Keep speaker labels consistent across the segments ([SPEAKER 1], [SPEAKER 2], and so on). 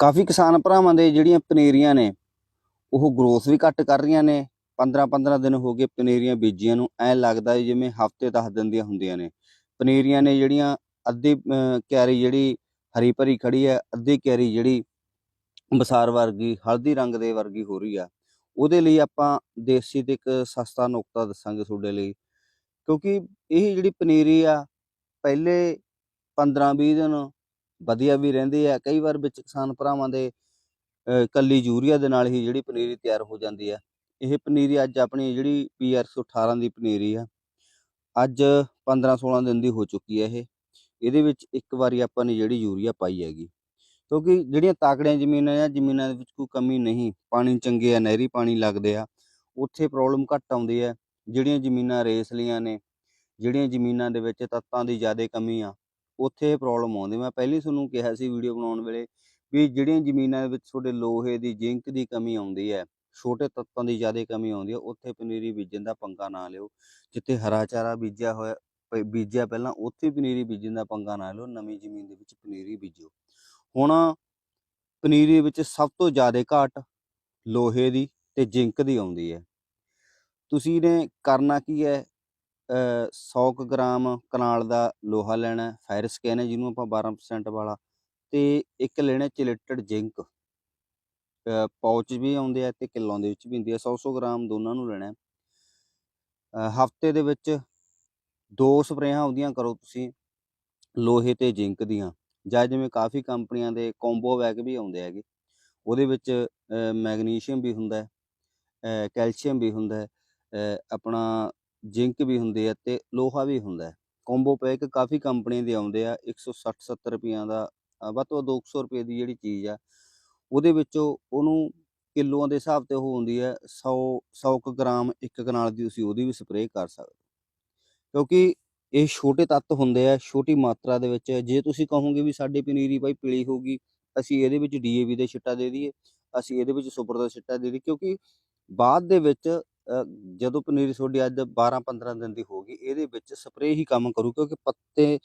[SPEAKER 1] ਕਾਫੀ ਕਿਸਾਨ ਭਰਾਵਾਂ ਦੇ ਜਿਹੜੀਆਂ ਪਨੀਰੀਆਂ ਨੇ, ਉਹ ਗਰੋਥ ਵੀ ਘੱਟ ਕਰ ਰਹੀਆਂ ਨੇ। 15 15 ਦਿਨ ਹੋ ਗਏ ਪਨੀਰੀਆਂ ਬੀਜੀਆਂ ਨੂੰ, ਐ ਲੱਗਦਾ ਜਿਵੇਂ ਹਫ਼ਤੇ 10 ਦਿਨ ਦੀਆਂ ਹੁੰਦੀਆਂ ਨੇ। ਪਨੀਰੀਆਂ ਨੇ ਜਿਹੜੀਆਂ ਅੱਧੀ ਕਿਆਰੀ ਜਿਹੜੀ ਹਰੀ ਭਰੀ ਖੜੀ ਹੈ, ਅੱਧੀ ਕਿਆਰੀ ਜਿਹੜੀ ਬਸਾਰ ਵਰਗੀ, ਹਲਦੀ ਰੰਗ ਦੇ ਵਰਗੀ ਹੋ ਰਹੀ ਆ। ਉਹਦੇ ਲਈ ਆਪਾਂ ਦੇਸੀ ਤੇ ਇੱਕ ਸਸਤਾ ਨੁਕਤਾ ਦੱਸਾਂਗੇ ਤੁਹਾਡੇ ਲਈ। ਕਿਉਂਕਿ ਇਹ ਜਿਹੜੀ ਪਨੀਰੀ ਆ, ਪਹਿਲੇ 15 20 ਦਿਨ ਵਧੀਆ ਵੀ ਰਹਿੰਦੇ ਆ। ਕਈ ਵਾਰ ਵਿੱਚ ਕਿਸਾਨ ਭਰਾਵਾਂ ਦੇ ਅਹ, ਕੱਲੀ ਯੂਰੀਆ ਦੇ ਨਾਲ ਹੀ ਜਿਹੜੀ ਪਨੀਰੀ ਤਿਆਰ ਹੋ ਜਾਂਦੀ ਆ। ਇਹ ਪਨੀਰੀ ਅੱਜ ਆਪਣੀ ਜਿਹੜੀ ਪੀਆਰ 118 ਦੀ ਪਨੀਰੀ ਆ। ਅੱਜ 15 16 ਦਿਨ ਦੀ ਹੋ ਚੁੱਕੀ ਹੈ ਇਹ। ਇਹਦੇ ਵਿੱਚ ਇੱਕ ਵਾਰੀ ਆਪਾਂ ਨੇ ਜਿਹੜੀ ਯੂਰੀਆ ਪਾਈ ਹੈਗੀ। ਕਿਉਂਕਿ ਜਿਹੜੀਆਂ ਤਾਕੜੀਆਂ ਜ਼ਮੀਨਾਂ ਆ ਜ਼ਮੀਨਾਂ ਦੇ ਵਿੱਚ ਕੋਈ ਕਮੀ ਨਹੀਂ। ਪਾਣੀ ਚੰਗੇ ਆ ਨਹਿਰੀ ਪਾਣੀ ਲੱਗਦੇ ਆ। ਉੱਥੇ ਪ੍ਰੋਬਲਮ ਘੱਟ ਆਉਂਦੀ ਹੈ ਜਿਹੜੀਆਂ ਜ਼ਮੀਨਾਂ ਰੇਸਲੀਆਂ ਨੇ ਜਿਹੜੀਆਂ ਜ਼ਮੀਨਾਂ ਦੇ ਵਿੱਚ ਤੱਤਾਂ ਦੀ ਜ਼ਿਆਦਾ ਕਮੀ ਆ ਉੱਥੇ ਇਹ ਪ੍ਰੋਬਲਮ ਆਉਂਦੀ। ਮੈਂ ਪਹਿਲੀ ਤੁਹਾਨੂੰ ਕਿਹਾ ਸੀ ਵੀਡੀਓ ਬਣਾਉਣ ਵੇਲੇ ਵੀ ਜਿਹੜੀਆਂ ਜ਼ਮੀਨਾਂ ਦੇ ਵਿੱਚ ਤੁਹਾਡੇ ਲੋਹੇ ਦੀ, ਜ਼ਿੰਕ ਦੀ ਕਮੀ ਆਉਂਦੀ ਹੈ, ਛੋਟੇ ਤੱਤਾਂ ਦੀ ਜ਼ਿਆਦਾ ਕਮੀ ਆਉਂਦੀ ਹੈ, ਉੱਥੇ ਪਨੀਰੀ ਬੀਜਣ ਦਾ ਪੰਗਾ ਨਾ ਲਿਓ। ਜਿੱਥੇ ਹਰਾ ਚਾਰਾ ਬੀਜਿਆ ਹੋਇਆ, ਪ- ਬੀਜਿਆ ਪਹਿਲਾਂ, ਉੱਥੇ ਪਨੀਰੀ ਬੀਜਣ ਦਾ ਪੰਗਾ ਨਾ ਲਿਓ, ਨਵੀਂ ਜ਼ਮੀਨ ਦੇ ਵਿੱਚ ਪਨੀਰੀ ਬੀਜੋ ਹੁਣ ਪਨੀਰੀ ਵਿੱਚ ਸਭ ਤੋਂ ਜ਼ਿਆਦਾ ਘਾਟ ਲੋਹੇ ਦੀ ਤੇ ਜ਼ਿੰਕ ਦੀ ਆਉਂਦੀ ਹੈ। ਤੁਸੀਂ ਨੇ ਕਰਨਾ ਕੀ ਹੈ? 100 ਕੁ ਗ੍ਰਾਮ ਕਨਾਲ ਦਾ ਲੋਹਾ ਲੈਣਾ ਫਾਇਰਸ ਫੈਰਸ ਕਹਿੰਦੇ ਜਿਹਨੂੰ ਆਪਾਂ 12% ਵਾਲਾ ਤੇ ਇੱਕ ਲੈਣਾ ਚਿਲੇਟਡ ਜ਼ਿੰਕ। ਪਾਉਚ ਵੀ ਆਉਂਦੇ ਆ ਤੇ ਕਿਲੋਆਂ ਦੇ ਵਿੱਚ ਵੀ ਹੁੰਦੀ ਹੈ 100 100 ਗ੍ਰਾਮ ਦੋਨਾਂ ਨੂੰ ਲੈਣਾ ਹਫ਼ਤੇ ਦੇ ਵਿੱਚ ਦੋ ਸਪਰੇਹਾਂ ਉਹਦੀਆਂ ਕਰੋ ਤੁਸੀਂ ਲੋਹੇ ਤੇ ਜ਼ਿੰਕ ਦੀਆਂ। ਜਾਂ ਜਿਵੇਂ ਕਾਫੀ ਕੰਪਨੀਆਂ ਦੇ ਕੰਬੋ ਬੈਗ ਵੀ ਆਉਂਦੇ ਹੈਗੇ, ਉਹਦੇ ਵਿੱਚ ਮੈਗਨੀਸ਼ੀਅਮ ਵੀ ਹੁੰਦਾ ਹੈ ਕੈਲਸ਼ੀਅਮ ਵੀ ਹੁੰਦਾ ਹੈ ਆਪਣਾ ਜ਼ਿੰਕ ਵੀ ਹੁੰਦੀ ਹੈ ਤੇ ਲੋਹਾ ਵੀ ਹੁੰਦਾ ਹੈ। ਕੰਬੋ ਪੈਕ ਕਾਫੀ ਕੰਪਨੀ ਦੇ ਆਉਂਦੇ ਆ 160 70 ਰੁਪਈਆਂ ਦਾ ਵੱਧ ਤੋਂ ਵੱਧ 200 ਰੁਪਏ ਦੀ ਜਿਹੜੀ ਚੀਜ਼ ਆ, ਉਹਦੇ ਵਿੱਚੋਂ ਉਹਨੂੰ ਕਿਲੋਆਂ ਦੇ ਹਿਸਾਬ ਤੇ ਉਹ ਹੁੰਦੀ ਹੈ 100 100 ਕੁ ਗ੍ਰਾਮ, ਇੱਕ ਕਨਾਲ ਦੀ ਤੁਸੀਂ ਉਹਦੀ ਵੀ ਸਪਰੇਅ ਕਰ ਸਕਦੇ ਕਿਉਂਕਿ ਇਹ ਛੋਟੇ ਤੱਤ ਹੁੰਦੇ ਆ, ਛੋਟੀ ਮਾਤਰਾ ਦੇ ਵਿੱਚ, ਜੇ ਤੁਸੀਂ ਕਹੋਗੇ ਵੀ ਸਾਡੀ ਪਨੀਰੀ ਭਾਈ ਪੀਲੀ ਹੋਊਗੀ, ਅਸੀਂ ਇਹਦੇ ਵਿੱਚ ਡੀਏਵੀ ਦਾ ਛਿੱਟਾ ਦੇ ਦਈਏ, ਅਸੀਂ ਇਹਦੇ ਵਿੱਚ ਸੁਪਰ ਦਾ ਛਿੱਟਾ ਦੇ ਦਈਏ, ਕਿਉਂਕਿ ਬਾਅਦ ਦੇ ਵਿੱਚ ਜਦੋਂ ਪਨੀਰੀ ਤੁਹਾਡੀ ਅੱਜ 12 15 ਦਿਨ ਦੀ ਹੋ ਗਈ ਇਹਦੇ ਵਿੱਚ ਸਪਰੇਅ ਹੀ ਕੰਮ ਕਰੂ, ਕਿਉਂਕਿ ਪੱਤੇ,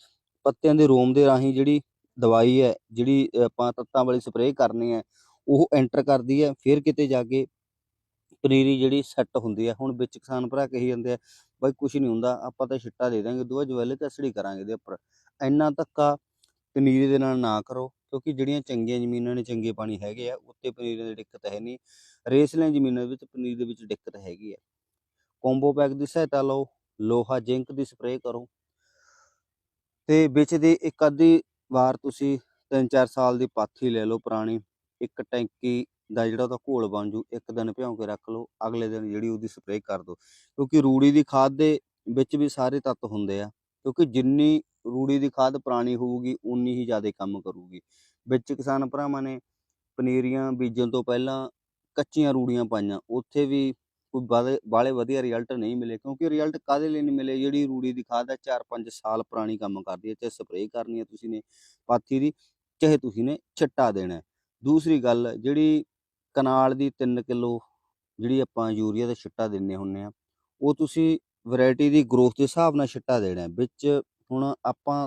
[SPEAKER 1] ਪੱਤਿਆਂ ਦੇ ਰੋਮ ਦੇ ਰਾਹੀਂ ਜਿਹੜੀ ਦਵਾਈ ਹੈ, ਜਿਹੜੀ ਆਪਾਂ ਤੱਤਾਂ ਵਾਲੀ ਸਪਰੇਅ ਕਰਨੀ ਹੈ, ਉਹ ਐਂਟਰ ਕਰਦੀ ਹੈ, ਫਿਰ ਕਿਤੇ ਜਾ ਕੇ ਪਨੀਰੀ ਜਿਹੜੀ ਸੈੱਟ ਹੁੰਦੀ ਹੈ, ਹੁਣ ਵਿੱਚ ਕਿਸਾਨ ਭਰਾ ਕਹੀ ਜਾਂਦੇ ਆ, ਬਾਈ ਕੁਝ ਨਹੀਂ ਹੁੰਦਾ, ਆਪਾਂ ਤਾਂ ਛਿੱਟਾ ਦੇ ਦਾਂਗੇ ਦੂਆ ਜਵੈਲਿਕ ਐਸਿਡ ਹੀ ਕਰਾਂਗੇ ਇਹਦੇ ਉੱਪਰ। ਇੰਨਾ ਧੱਕਾ ਪਨੀਰੀ ਦੇ ਨਾਲ ਨਾ ਕਰੋ ਕਿਉਂਕਿ ਜਿਹੜੀਆਂ ਚੰਗੀਆਂ ਜ਼ਮੀਨਾਂ ਨੇ, ਚੰਗੇ ਪਾਣੀ ਹੈਗੇ ਆ, ਉੱਤੇ ਪਨੀਰ ਦੀ ਦਿੱਕਤ ਹੈ ਨਹੀਂ। ਰੇਸਲੀਆਂ ਜ਼ਮੀਨਾਂ ਦੇ ਵਿੱਚ ਪਨੀਰ ਦੇ ਵਿੱਚ ਦਿੱਕਤ ਹੈਗੀ ਹੈ ਕੰਬੋ ਪੈਕ ਦੀ ਸਹਾਇਤਾ ਲਓ, ਲੋਹਾ ਜ਼ਿੰਕ ਦੀ ਸਪਰੇਅ ਕਰੋ। ਤੇ ਵਿੱਚ ਦੀ ਇੱਕ ਅੱਧੀ ਵਾਰ ਤੁਸੀਂ 3-4 ਸਾਲ ਦੀ ਪਾਥੀ ਲੈ ਲਓ ਪੁਰਾਣੀ। ਇੱਕ ਟੈਂਕੀ ਦਾ ਜਿਹੜਾ ਉਹਦਾ ਘੋਲ ਬਣ ਜੂ, ਇੱਕ ਦਿਨ ਭਿਉਂ ਕੇ ਰੱਖ ਲਓ, ਅਗਲੇ ਦਿਨ ਜਿਹੜੀ ਉਹਦੀ ਸਪਰੇਅ ਕਰ ਦਿਓ ਕਿਉਂਕਿ ਰੂੜੀ ਦੀ ਖਾਦ ਦੇ ਵਿੱਚ ਵੀ ਸਾਰੇ ਤੱਤ ਹੁੰਦੇ ਆ। ਕਿਉਂਕਿ ਜਿੰਨੀ ਰੂੜੀ ਦੀ ਖਾਦ ਪੁਰਾਣੀ ਹੋਊਗੀ ਉਨੀ ਹੀ ਜ਼ਿਆਦਾ ਕੰਮ ਕਰੂਗੀ। ਵਿੱਚ ਕਿਸਾਨ ਭਰਾਵਾਂ ਨੇ ਪਨੀਰੀਆਂ ਬੀਜਣ ਤੋਂ ਪਹਿਲਾਂ ਕੱਚੀਆਂ ਰੂੜੀਆਂ ਪਾਈਆਂ। ਉੱਥੇ ਵੀ ਕੋਈ ਬਾਲੇ ਬਾਲੇ ਵਧੀਆ ਰਿਜ਼ਲਟ ਨਹੀਂ ਮਿਲੇ, ਕਿਉਂਕਿ ਰਿਜ਼ਲਟ ਕਾਦੇ ਲਈ ਨਹੀਂ ਮਿਲੇ? ਜਿਹੜੀ ਰੂੜੀ ਦੀ ਖਾਦ ਹੈ 4-5 ਸਾਲ ਪੁਰਾਣੀ ਕੰਮ ਕਰਦੀ ਹੈ, ਚਾਹੇ ਸਪਰੇਅ ਕਰਨੀ ਹੈ ਤੁਸੀਂ ਨੇ, ਪਾਥੀ ਦੀ, ਚਾਹੇ ਤੁਸੀਂ ਨੇ ਛਿੱਟਾ ਦੇਣਾ ਦੂਸਰੀ ਗੱਲ, ਜਿਹੜੀ ਕਨਾਲ ਦੀ 3 ਕਿਲੋ ਜਿਹੜੀ ਆਪਾਂ ਯੂਰੀਆ ਦਾ ਛਿੱਟਾ ਦਿੰਨੇ ਹੁੰਨੇ ਆ, ਉਹ ਤੁਸੀਂ ਵੈਰਾਈਟੀ ਦੀ ਗਰੋਥ ਦੇ ਹਿਸਾਬ ਨਾਲ ਛਿੱਟਾ ਦੇਣਾ ਵਿੱਚ ਹੁਣ ਆਪਾਂ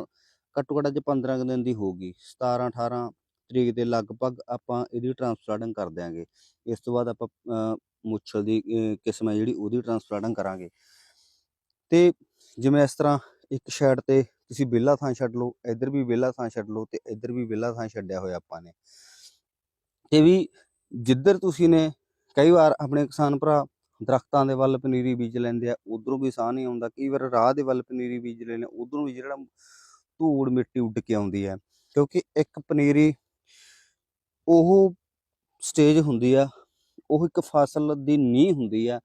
[SPEAKER 1] ਘੱਟੋ ਘੱਟ ਅੱਜ 15 ਕੁ ਦਿਨ ਦੀ ਹੋਊਗੀ 17 18 ਤਰੀਕ ਦੇ ਲਗਭਗ ਆਪਾਂ ਇਹਦੀ ਟ੍ਰਾਂਸਪਲਾਂਟਿੰਗ ਕਰ ਦਿਆਂਗੇ। ਇਸ ਤੋਂ ਬਾਅਦ ਆਪਾਂ ਮੁੱਛਲ ਦੀ ਕਿਸਮ ਹੈ ਜਿਹੜੀ ਉਹਦੀ ਟ੍ਰਾਂਸਪਲਾਂਟਿੰਗ ਕਰਾਂਗੇ। ਤੇ ਜਿਵੇਂ ਇਸ ਤਰ੍ਹਾਂ ਇੱਕ ਸਾਈਡ ਤੇ ਤੁਸੀਂ ਵਿਹਲਾ ਥਾਂ ਛੱਡ ਲਓ, ਇੱਧਰ ਵੀ ਵਿਹਲਾ ਥਾਂ ਛੱਡ ਲਓ ਤੇ ਇੱਧਰ ਵੀ ਵਿਹਲਾ ਥਾਂ ਛੱਡਿਆ ਹੋਇਆ ਆਪਾਂ ਨੇ। ਤੇ ਵੀ ਜਿੱਧਰ ਤੁਸੀਂ ਨੇ ਕਈ ਵਾਰ ਆਪਣੇ ਕਿਸਾਨ ਭਰਾ ਦਰਖਤਾਂ ਦੇ ਵੱਲ ਪਨੀਰੀ ਬੀਜ ਲੈਂਦੇ ਆ, ਉਧਰੋਂ ਵੀ ਸਾਹ ਨਹੀਂ ਆਉਂਦਾ। ਕਈ ਵਾਰ ਰਾਹ ਦੇ ਵੱਲ ਪਨੀਰੀ ਬੀਜ ਲੈਂਦੇ ਉਧਰੋਂ ਵੀ ਜਿਹੜਾ ਧੂੜ ਮਿੱਟੀ ਉੱਡ ਕੇ ਆਉਂਦੀ ਹੈ। ਕਿਉਂਕਿ ਇੱਕ ਪਨੀਰੀ ਉਹ ਸਟੇਜ ਹੁੰਦੀ ਆ, ਉਹ ਇੱਕ ਫਸਲ ਦੀ ਨੀਂਹ ਹੁੰਦੀ ਆ।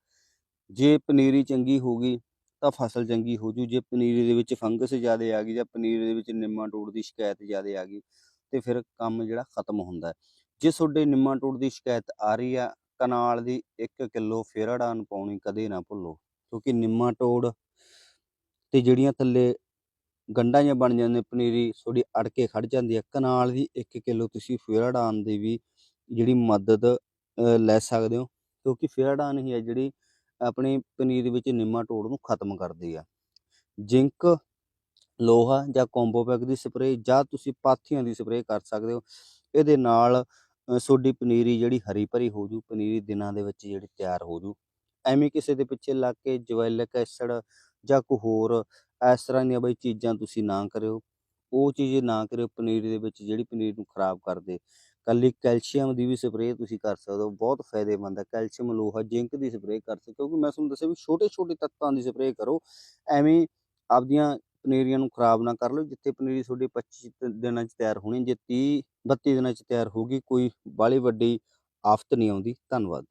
[SPEAKER 1] ਜੇ ਪਨੀਰੀ ਚੰਗੀ ਹੋ ਗਈ ਤਾਂ ਫਸਲ ਚੰਗੀ ਹੋ ਜੂ, ਜੇ ਪਨੀਰੀ ਦੇ ਵਿੱਚ ਫੰਗਸ ਜ਼ਿਆਦਾ ਆ ਗਈ ਜਾਂ ਪਨੀਰੀ ਦੇ ਵਿੱਚ ਨਿੰਮਾਟੋੜ ਦੀ ਸ਼ਿਕਾਇਤ ਜ਼ਿਆਦਾ ਆ ਗਈ ਤੇ ਫਿਰ ਕੰਮ ਜਿਹੜਾ ਖਤਮ ਹੁੰਦਾ ਜੇ ਤੁਹਾਡੇ ਨਿੰਮਾ ਨਿੰਮਾਟੋੜ ਦੀ ਸ਼ਿਕਾਇਤ ਆ ਰਹੀ ਆ ਕਨਾਲ ਦੀ 1 ਕਿਲੋ ਫੇਰਾਡਾਨ ਪਾਉਣੀ ਕਦੇ ਨਾ ਭੁੱਲੋ ਕਿਉਂਕਿ ਨਿੰਮਾ ਟੋੜ ਤੇ ਜਿਹੜੀਆਂ ਥੱਲੇ ਗੰਢਾਂ ਜਿਹੀਆਂ ਬਣ ਜਾਂਦੀਆਂ ਪਨੀਰੀ ਤੁਹਾਡੀ ਅੜ ਕੇ ਖੜ ਜਾਂਦੀ ਹੈ। ਕਨਾਲ ਦੀ 1 ਕਿਲੋ ਤੁਸੀਂ ਫੇਰਾਡਾਨ ਦੀ ਵੀ ਜਿਹੜੀ ਮਦਦ ਅ, ਲੈ ਸਕਦੇ ਹੋ ਕਿਉਂਕਿ ਫੇਰਾਡਾਨ ਹੀ ਹੈ ਜਿਹੜੀ ਆਪਣੀ ਪਨੀਰ ਵਿੱਚ ਨਿੰਮਾ ਟੋੜ ਨੂੰ ਖਤਮ ਕਰਦੀ ਆ। ਜ਼ਿੰਕ ਲੋਹਾ ਜਾਂ ਕੰਬੋ ਦੀ ਸਪਰੇਅ ਜਾਂ ਤੁਸੀਂ ਪਾਥੀਆਂ ਦੀ ਸਪਰੇਅ ਕਰ ਸਕਦੇ ਹੋ। ਇਹਦੇ ਨਾਲ ਅ, ਤੁਹਾਡੀ ਪਨੀਰੀ ਜਿਹੜੀ ਹਰੀ ਭਰੀ ਹੋ ਜੂ ਪਨੀਰੀ ਦਿਨਾਂ ਦੇ ਵਿੱਚ ਜਿਹੜੀ ਤਿਆਰ ਹੋ ਜੂ। ਐਵੇਂ ਕਿਸੇ ਦੇ ਪਿੱਛੇ ਲੱਗ ਕੇ ਜਵੈਲਿਕ ਐਸਿਡ ਜਾਂ ਕੋਈ ਹੋਰ ਇਸ ਤਰ੍ਹਾਂ ਦੀਆਂ ਬਈ ਚੀਜ਼ਾਂ ਤੁਸੀਂ ਨਾ ਕਰਿਓ। ਉਹ ਚੀਜ਼ ਨਾ ਕਰਿਓ ਪਨੀਰੀ ਦੇ ਵਿੱਚ ਜਿਹੜੀ ਪਨੀਰ ਨੂੰ ਖਰਾਬ ਕਰਦੇ। ਕੱਲੀ ਕੈਲਸ਼ੀਅਮ ਦੀ ਵੀ ਸਪਰੇਅ ਤੁਸੀਂ ਕਰ ਸਕਦੇ ਹੋ ਬਹੁਤ ਫਾਇਦੇਮੰਦ ਹੈ। ਕੈਲਸ਼ੀਅਮ ਲੋਹਾ ਜ਼ਿੰਕ ਦੀ ਸਪਰੇਅ ਕਰ ਸਕਦੇ ਕਿਉਂਕਿ ਮੈਂ ਤੁਹਾਨੂੰ ਦੱਸਿਆ ਵੀ ਛੋਟੇ ਛੋਟੇ ਤੱਤਾਂ ਦੀ ਸਪਰੇਅ ਕਰੋ। ਐਵੇਂ ਆਪਦੀਆਂ ਪਨੀਰੀਆਂ ਨੂੰ ਖਰਾਬ ਨਾ ਕਰ ਲਓ, ਜਿੱਥੇ ਪਨੀਰੀ ਤੁਹਾਡੀ 25 ਦਿਨਾਂ 'ਚ ਤਿਆਰ ਹੋਣੀ ਜੇ 30 32 ਦਿਨਾਂ 'ਚ ਤਿਆਰ ਹੋਊਗੀ ਕੋਈ ਬਾਹਲੀ ਵੱਡੀ ਆਫਤ ਨਹੀਂ ਆਉਂਦੀ। ਧੰਨਵਾਦ।